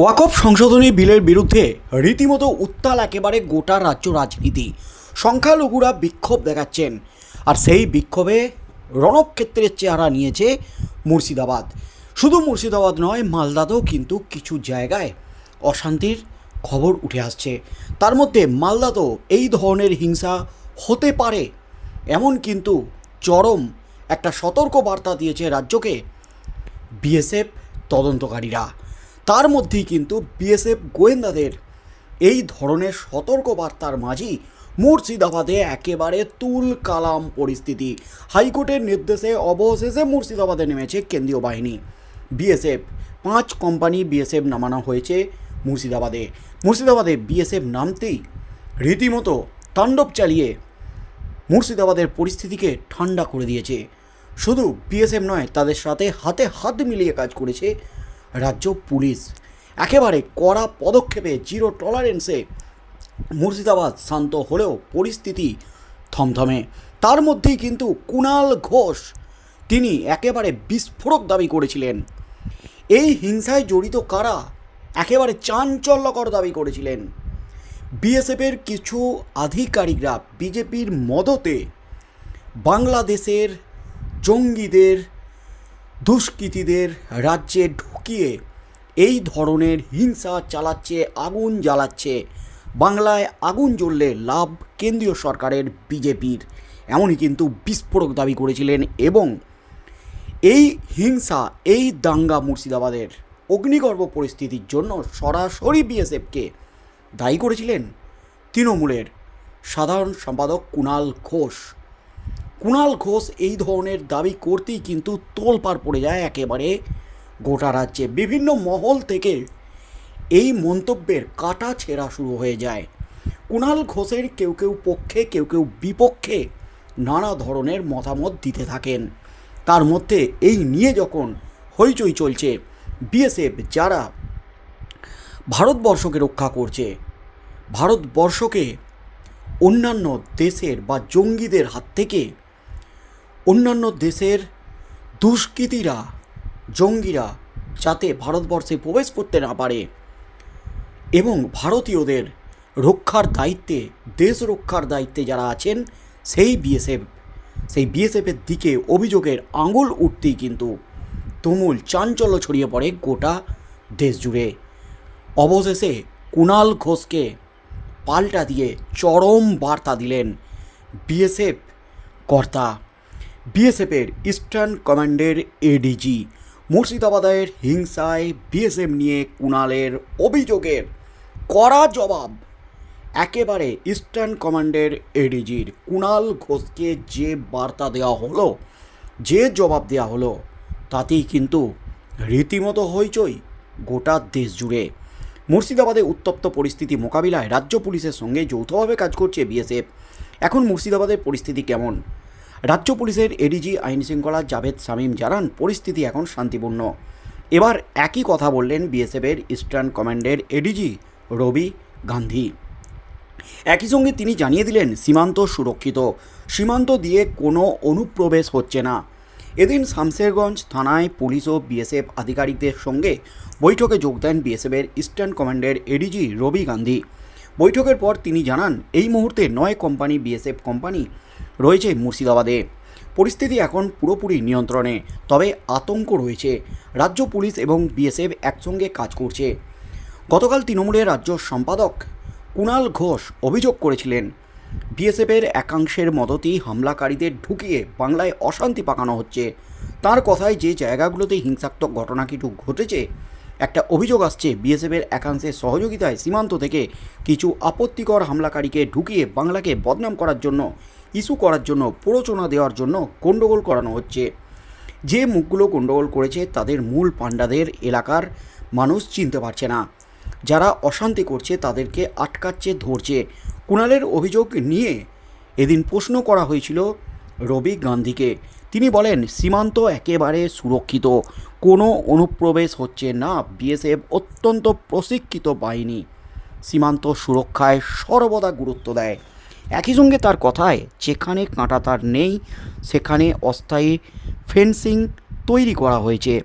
ওয়াকফ সংশোধনী বিলের বিরুদ্ধে রীতিমতো উত্তাল একেবারে গোটা রাজ্য রাজনীতি। সংখ্যালঘুরা বিক্ষোভ দেখাচ্ছেন। আর সেই বিক্ষোভে রণক্ষেত্রের চেহারা নিয়েছে মুর্শিদাবাদ। শুধু মুর্শিদাবাদ নয়, মালদাতেও কিন্তু কিছু জায়গায় অশান্তির খবর উঠে আসছে। তার মধ্যে মালদাতেও এই ধরনের হিংসা হতে পারে, এমন কিন্তু চরম একটা সতর্ক বার্তা দিয়েছে রাজ্যকে বিএসএফ তদন্তকারীরা। তার মধ্যেই কিন্তু বিএসএফ গোয়েন্দাদের এই ধরনের সতর্কবার্তার মাঝেই মুর্শিদাবাদে একেবারে তুল কালাম পরিস্থিতি। হাইকোর্টের নির্দেশে অবশেষে মুর্শিদাবাদে নেমেছে কেন্দ্রীয় বাহিনী। বিএসএফ, পাঁচ কোম্পানি বিএসএফ নামানো হয়েছে মুর্শিদাবাদে। মুর্শিদাবাদে বিএসএফ নামতেই রীতিমতো তাণ্ডব চালিয়ে মুর্শিদাবাদের পরিস্থিতিকে ঠান্ডা করে দিয়েছে। শুধু বিএসএফ নয়, তাদের সাথে হাতে হাত মিলিয়ে কাজ করেছে রাজ্য পুলিশ। একেবারে কড়া পদক্ষেপে জিরো টলারেন্সে মুর্শিদাবাদ শান্ত হলেও পরিস্থিতি থমথমে। তার মধ্যেই কিন্তু কুণাল ঘোষ, তিনি একেবারে বিস্ফোরক দাবি করেছিলেন। এই হিংসায় জড়িত কারা? একেবারে চাঞ্চল্যকর দাবি করেছিলেন। বিএসএফের কিছু আধিকারিকরা বিজেপির মদতে বাংলাদেশের জঙ্গিদের দুষ্কৃতীদের রাজ্যে ঢুকিয়ে এই ধরনের হিংসা চালাচ্ছে, আগুন জ্বালাচ্ছে। বাংলায় আগুন জ্বললে লাভ কেন্দ্রীয় সরকারের, বিজেপির। এমনই কিন্তু বিস্ফোরক দাবি করেছিলেন এবং এই হিংসা, এই দাঙ্গা মুর্শিদাবাদের অগ্নিগর্ভ পরিস্থিতির জন্য সরাসরি বিএসএফকে দায়ী করেছিলেন তৃণমূলের সাধারণ সম্পাদক কুণাল ঘোষ। কুণাল ঘোষ এই ধরনের দাবি করতেই কিন্তু তোলপাড় পড়ে যায় একেবারে। গোটা রাজ্যে বিভিন্ন মহল থেকে এই মন্তব্যের কাটা ছেঁড়া শুরু হয়ে যায়। কুণাল ঘোষের কেউ কেউ পক্ষে, কেউ কেউ বিপক্ষে নানা ধরনের মতামত দিতে থাকেন। তার মধ্যে এই নিয়ে যখন হইচই চলছে, বিএসএফ যারা ভারতবর্ষকে রক্ষা করছে, ভারতবর্ষকে অন্যান্য দেশের বা জঙ্গিদের হাত থেকে অন্যান্য দেশের দুষ্কৃতীরা, জঙ্গিরা যাতে ভারতবর্ষে প্রবেশ করতে না পারে এবং ভারতীয়দের রক্ষার দায়িত্বে, দেশ রক্ষার দায়িত্বে যারা আছেন, সেই বিএসএফ, সেই বিএসএফের দিকে অভিযোগের আঙুল উঠতেই কিন্তু তুমুল চাঞ্চল্য ছড়িয়ে পড়ে গোটা দেশ জুড়ে। অবশেষে কুণাল ঘোষকে পাল্টা দিয়ে চরম বার্তা দিলেন বিএসএফ কর্তা। বিএসএফের ইস্টার্ন কমান্ডের এডিজি মুর্শিদাবাদের হিংসায় বিএসএফ নিয়ে কুণালের অভিযোগের কড়া জবাব। একেবারে ইস্টার্ন কমান্ডের এডিজির কুণাল ঘোষকে যে বার্তা দেওয়া হলো, যে জবাব দেওয়া হলো, তাতেই কিন্তু রীতিমতো হইচই গোটা দেশ জুড়ে। মুর্শিদাবাদে উত্তপ্ত পরিস্থিতি মোকাবিলায় রাজ্য পুলিশের সঙ্গে যৌথভাবে কাজ করছে বিএসএফ। এখন মুর্শিদাবাদের পরিস্থিতি কেমন? রাজ্য পুলিশের এডিজি আইন শৃঙ্খলা জাভেদ শামীম জানান, পরিস্থিতি এখন শান্তিপূর্ণ। এবার একই কথা বললেন বিএসএফের ইস্টার্ন কমান্ডের এডিজি রবি গান্ধী। একই সঙ্গে তিনি জানিয়ে দিলেন, সীমান্ত সুরক্ষিত। সীমান্ত দিয়ে কোনো অনুপ্রবেশ হচ্ছে না। এদিন শামশেরগঞ্জ থানায় পুলিশ ও বিএসএফ আধিকারিকদের সঙ্গে বৈঠকে যোগ দেন বিএসএফের ইস্টার্ন কমান্ডের এডিজি রবি গান্ধী। বৈঠকের পর তিনি জানান, এই মুহূর্তে নয় কোম্পানি, বিএসএফ কোম্পানি রয়েছে মুর্শিদাবাদে। পরিস্থিতি এখন পুরোপুরি নিয়ন্ত্রণে, তবে আতঙ্ক রয়েছে। রাজ্য পুলিশ এবং বিএসএফ একসঙ্গে কাজ করছে। গতকাল তৃণমূলের রাজ্য সম্পাদক কুণাল ঘোষ অভিযোগ করেছিলেন, বিএসএফের একাংশের মদতেই হামলাকারীদের ঢুকিয়ে বাংলায় অশান্তি পাকানো হচ্ছে। তার কথায় যে জায়গাগুলোতে হিংসাত্মক ঘটনা কিছু ঘটেছে একটা অভিযোগ আসছে, বিএসএফের একাংশের সহযোগিতায় সীমান্ত থেকে কিছু আপত্তিকর হামলাকারীকে ঢুকিয়ে বাংলাকে বদনাম করার জন্য, ইস্যু করার জন্য প্ররোচনা দেওয়ার জন্য গণ্ডগোল করানো হচ্ছে। যে মুখগুলো গণ্ডগোল করেছে তাদের মূল পাণ্ডাদের এলাকার মানুষ চিনতে পারছে না। যারা অশান্তি করছে তাদেরকে আটকাচ্ছে, ধরছে। কুণালের অভিযোগ নিয়ে এদিন প্রশ্ন করা হয়েছিল রবি গান্ধীকে। তিনি বলেন, সীমান্ত একেবারে সুরক্ষিত। কোনো অনুপ্রবেশ হচ্ছে না। বিএসএফ অত্যন্ত প্রশিক্ষিত বাহিনী। সীমান্ত সুরক্ষায় সর্বদা গুরুত্ব দেয়। একই সঙ্গে তার কথায়, যেখানে কাঁটাতার নেই, সেখানে অস্থায়ী ফেন্সিং তৈরি করা হয়েছে।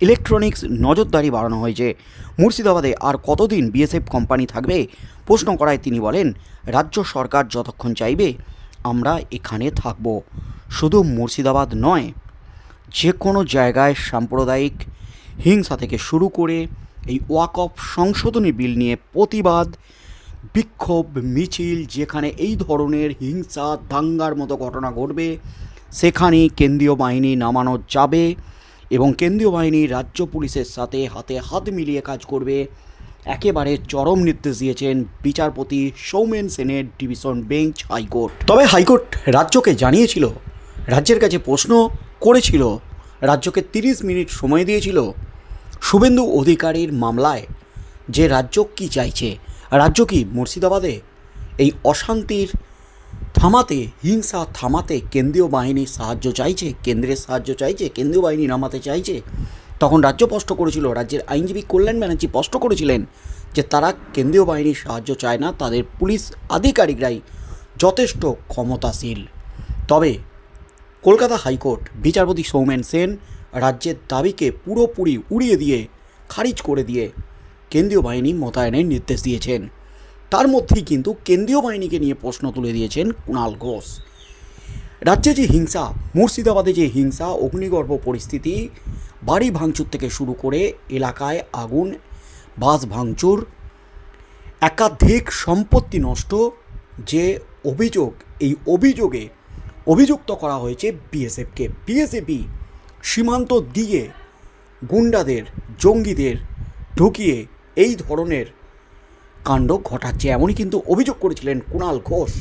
ইলেকট্রনিক্স নজরদারি বাড়ানো হয়েছে। মুর্শিদাবাদে আর কতদিন বিএসএফ কোম্পানি থাকবে? প্রশ্ন করায় তিনি বলেন, রাজ্য সরকার যতক্ষণ চাইবে, আমরা এখানে থাকব। শুধু মুর্শিদাবাদ নয়, যে কোনো জায়গায় সাম্প্রদায়িক হিংসা থেকে শুরু করে এই ওয়াকফ সংশোধনী বিল নিয়ে প্রতিবাদ, বিক্ষোভ, মিছিল, যেখানে এই ধরনের হিংসা, দাঙ্গার মতো ঘটনা ঘটবে, সেখানেই কেন্দ্রীয় বাহিনী নামানো যাবে এবং কেন্দ্রীয় বাহিনী রাজ্য পুলিশের সাথে হাতে হাত মিলিয়ে কাজ করবে। একেবারে চরম নির্দেশ দিয়েছেন বিচারপতি সৌমেন সেনের ডিভিশন বেঞ্চ হাইকোর্ট। তবে হাইকোর্ট রাজ্যকে জানিয়েছিল রাজ্যের কাছে প্রশ্ন করেছিল, রাজ্যকে তিরিশ মিনিট সময় দিয়েছিল। শুভেন্দু অধিকারীর মামলায় যে রাজ্য কি চাইছে, রাজ্য কি মুর্শিদাবাদে এই অশান্তির থামাতে, হিংসা থামাতে কেন্দ্রীয় বাহিনী সাহায্য চাইছে, কেন্দ্রের সাহায্য চাইছে, কেন্দ্রীয় বাহিনী নামাতে চাইছে? তখন রাজ্য স্পষ্ট করেছিল, রাজ্যের আইনজীবী কল্যাণ ব্যানার্জি স্পষ্ট করেছিলেন যে তারা কেন্দ্রীয় বাহিনীর সাহায্য চায় না, তাদের পুলিশ আধিকারিকরাই যথেষ্ট ক্ষমতাশীল। তবে কলকাতা হাইকোর্ট বিচারপতি সৌমেন সেন রাজ্যের দাবিকে পুরোপুরি উড়িয়ে দিয়ে, খারিজ করে দিয়ে কেন্দ্রীয় বাহিনী মোতায়েনের নির্দেশ দিয়েছেন। তার মধ্যেই কিন্তু কেন্দ্রীয় বাহিনীকে নিয়ে প্রশ্ন তুলে দিয়েছেন কুণাল ঘোষ। রাজ্যে যে হিংসা, মুর্শিদাবাদে যে হিংসা, অগ্নিগর্ভ পরিস্থিতি, বাড়ি ভাঙচুর থেকে শুরু করে এলাকায় আগুন, বাস ভাঙচুর, একাধিক সম্পত্তি নষ্ট, যে অভিযোগ, এই অভিযোগে অভিযুক্ত করা হয়েছে বিএসএফকে। বিএসএফই সীমান্ত দিয়ে গুন্ডাদের, জঙ্গিদের ঢুকিয়ে এই ধরনের কাণ্ড ঘটাচ্ছে। এমনই কিন্তু অভিযোগ করেছিলেন কুণাল ঘোষ।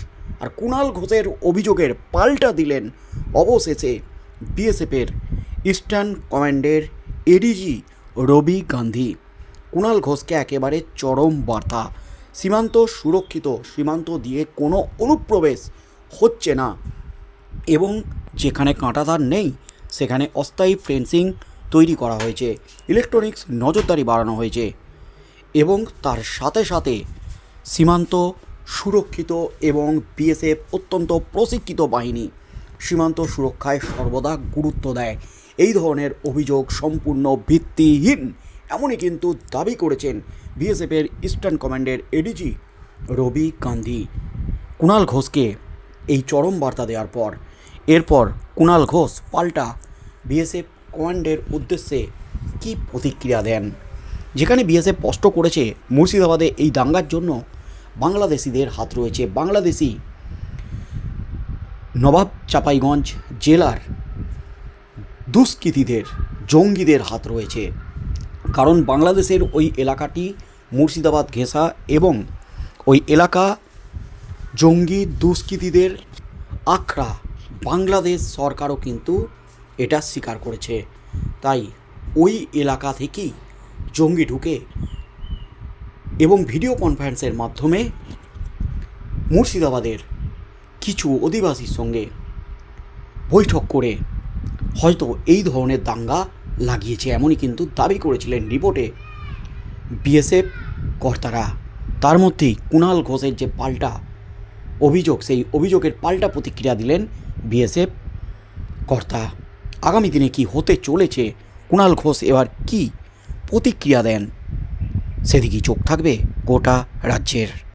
আর কুণাল ঘোষের অভিযোগের পাল্টা দিলেন অবশেষে বিএসএফের ইস্টার্ন কমান্ডের এডিজি রবি গান্ধী। কুণাল ঘোষকে একেবারে চরম বার্তা। সীমান্ত সুরক্ষিত, সীমান্ত দিয়ে কোনো অনুপ্রবেশ হচ্ছে না। এবং যেখানে কাঁটাতার নেই, সেখানে অস্থায়ী ফেন্সিং তৈরি করা হয়েছে। ইলেকট্রনিক্স নজরদারি বাড়ানো হয়েছে এবং তার সাথে সাথে সীমান্ত সুরক্ষিত এবং বিএসএফ অত্যন্ত প্রশিক্ষিত বাহিনী সীমান্ত সুরক্ষায় সর্বদা গুরুত্ব দেয়। এই ধরনের অভিযোগ সম্পূর্ণ ভিত্তিহীন, এমনই কিন্তু দাবি করেছেন বিএসএফের ইস্টার্ন কমান্ডের এডিজি রবি গান্ধী কুণাল ঘোষকে এই চরম বার্তা দেওয়ার পর এরপর কুণাল ঘোষ পাল্টা বিএসএফ কমান্ডের উদ্দেশ্যে কী প্রতিক্রিয়া দেন? যেখানে বিএসএফ স্পষ্ট করেছে, মুর্শিদাবাদে এই দাঙ্গার জন্য বাংলাদেশিদের হাত রয়েছে। বাংলাদেশি নবাব চাপাইগঞ্জ জেলার দুষ্কৃতীদের, জঙ্গিদের হাত রয়েছে। কারণ বাংলাদেশের ওই এলাকাটি মুর্শিদাবাদ ঘেঁষা এবং ওই এলাকা জঙ্গি দুষ্কৃতীদের আখড়া বাংলাদেশ সরকারও কিন্তু এটা স্বীকার করেছে। তাই ওই এলাকা থেকেই জঙ্গি ঢুকে এবং ভিডিও কনফারেন্সের মাধ্যমে মুর্শিদাবাদের কিছু অধিবাসীর সঙ্গে বৈঠক করে হয়তো এই ধরনের দাঙ্গা লাগিয়েছে এমনই কিন্তু দাবি করেছিলেন রিপোর্টে বিএসএফ কর্তারা। তার মধ্যেই কুণাল ঘোষের যে পাল্টা অভিযোগ, সেই অভিযোগের পাল্টা প্রতিক্রিয়া দিলেন বিএসএফ কর্তা। আগামী দিনে কি হতে চলেছে? কুণাল ঘোষ এবার কি প্রতিক্রিয়া দেন? সেদিকেই চোখ থাকবে গোটা রাজ্যের।